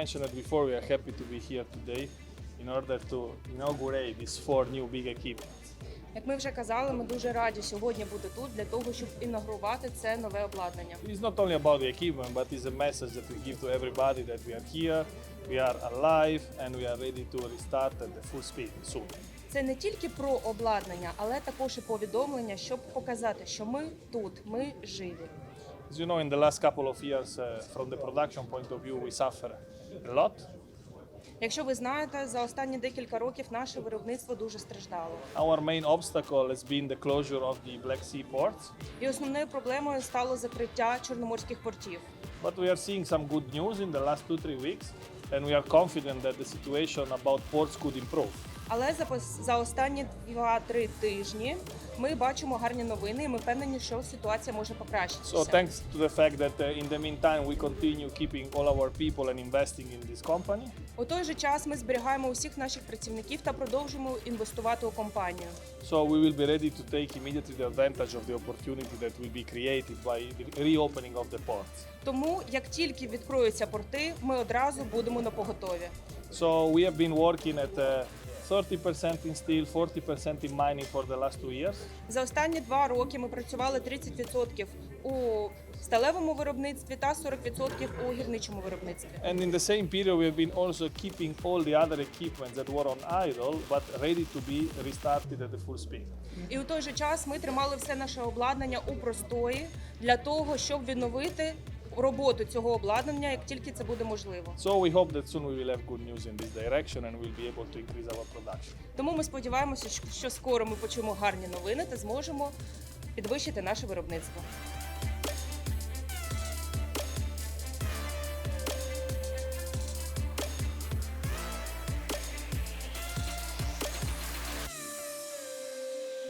mentioned before, we are happy to be here today in order to inaugurate these four new big equipments. Як ми вже казали, ми дуже раді сьогодні бути тут для того, щоб інаугурувати це нове обладнання. It's not only about the equipment, but it's a message that we give to everybody that we are here, we are alive, and we are ready to restart at the full speed soon. Це не тільки про обладнання, але також і повідомлення, щоб показати, що ми тут, ми живі. As you know, in the last couple of years, uh, from the production point of view, we suffer a lot. Якщо ви знаєте, за останні декілька років наше виробництво дуже страждало. Our main obstacle has been the closure of the Black Sea ports, І основною проблемою стало закриття чорноморських портів. but we are seeing some good news in the last two, three weeks, and we are confident that the situation about ports could improve. Але за, за останні 2-3 тижні ми бачимо гарні новини, і ми впевнені, що ситуація може покращитися. So thanks to the fact that uh, in the meantime we continue keeping all our people and investing in this company. У той же час ми зберігаємо усіх наших працівників та продовжуємо інвестувати у компанію. So we will be ready to take immediately the advantage of the opportunity that will be created by the reopening of the ports. Тому як тільки відкриються порти, ми одразу будемо на поготові. So we have been working at uh, 30% in steel, 40% in mining for the last two years. За останні два роки ми працювали 30% у сталевому виробництві та 40% у гірничому виробництві. And in the same period, we have been also keeping all the other equipment that were on idle, but ready to be restarted at the full speed. І у той же час ми тримали все наше обладнання у простої для того, щоб відновити роботу цього обладнання, як тільки це буде можливо. So we hope that soon we will have good news in this direction and we'll be able to increase our production. Тому ми сподіваємося, що- що скоро ми почуємо гарні новини та зможемо підвищити наше виробництво.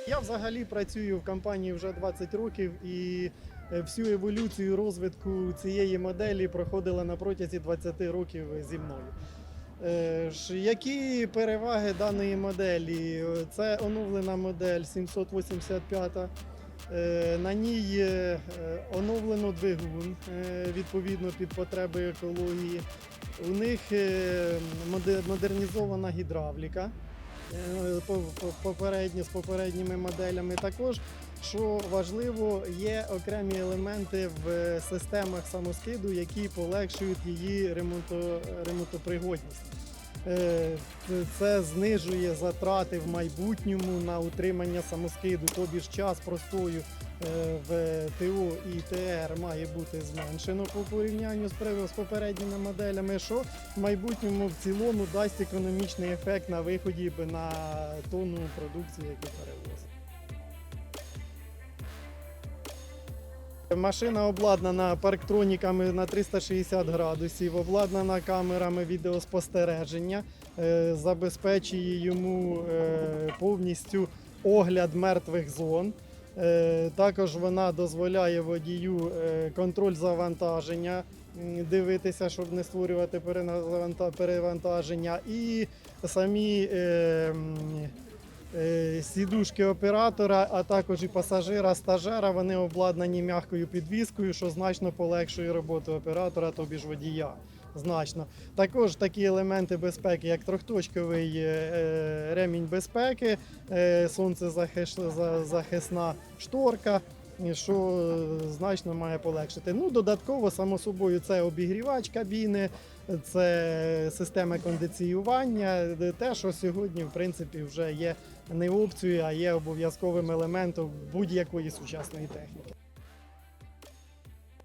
Я взагалі працюю в компанії вже 20 років і е, всю еволюцію розвитку цієї моделі проходила на протязі 20 років зі мною. Е, Які переваги даної моделі? Це оновлена модель 785. Е, На ній оновлено двигун відповідно під потреби екології. У них модернізована гідравліка е, по- по- попередньо з попередніми моделями. Також, що важливо, є окремі елементи в е, системах самоскиду, які полегшують її ремонто, ремонтопригодність. Е, Це знижує затрати в майбутньому на утримання самоскиду, тобі ж час простою в ТО і ТР має бути зменшено по порівнянню з попередніми моделями, що в майбутньому в цілому дасть економічний ефект на виході на тонну продукції, яку перевозить. Машина обладнана парктроніками на 360 градусів, обладнана камерами відеоспостереження, е, забезпечує йому е, повністю огляд мертвих зон. Е, Також вона дозволяє водію е, контроль завантаження, дивитися, щоб не створювати перевантаження. І самі е, сідушки оператора, а також і пасажира, стажера, вони обладнані м'якою підвіскою, що значно полегшує роботу оператора, тобі ж водія. Значно. Також такі елементи безпеки, як трьохточковий е, е, ремінь безпеки, е, сонцезахисна шторка, що значно має полегшити. Ну, додатково, само собою, це обігрівач кабіни, це система кондиціювання, те, що сьогодні, в принципі, вже є не опцією, а є обов'язковим елементом будь-якої сучасної техніки.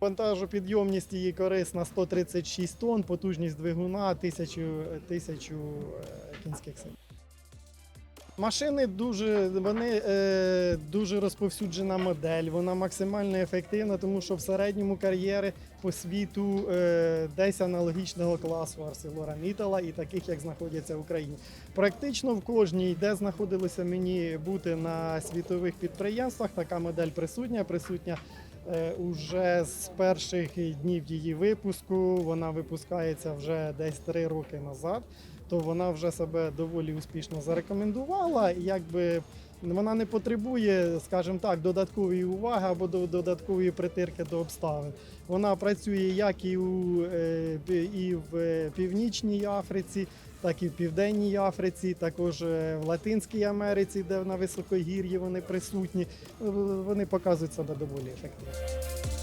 Вантажопідйомність її корисна 136 тонн, потужність двигуна 1000, 1000 е, кінських сил. Машини дуже, вони, е, дуже розповсюджена модель, вона максимально ефективна, тому що в середньому кар'єри по світу е, десь аналогічного класу ArcelorMittal і таких, як знаходяться в Україні. Практично в кожній, де знаходилося мені бути на світових підприємствах, така модель присутня. Присутня е, уже з перших днів її випуску. Вона випускається вже десь три роки назад. То вона вже себе доволі успішно зарекомендувала. І Якби Вона не потребує, скажімо так, додаткової уваги або до- додаткової притирки до обставин. Вона працює як і, у, е, і в е, Північній Африці, так і в Південній Африці, також е, в Латинській Америці, де на високогір'ї вони присутні. Вони показують себе доволі ефективно.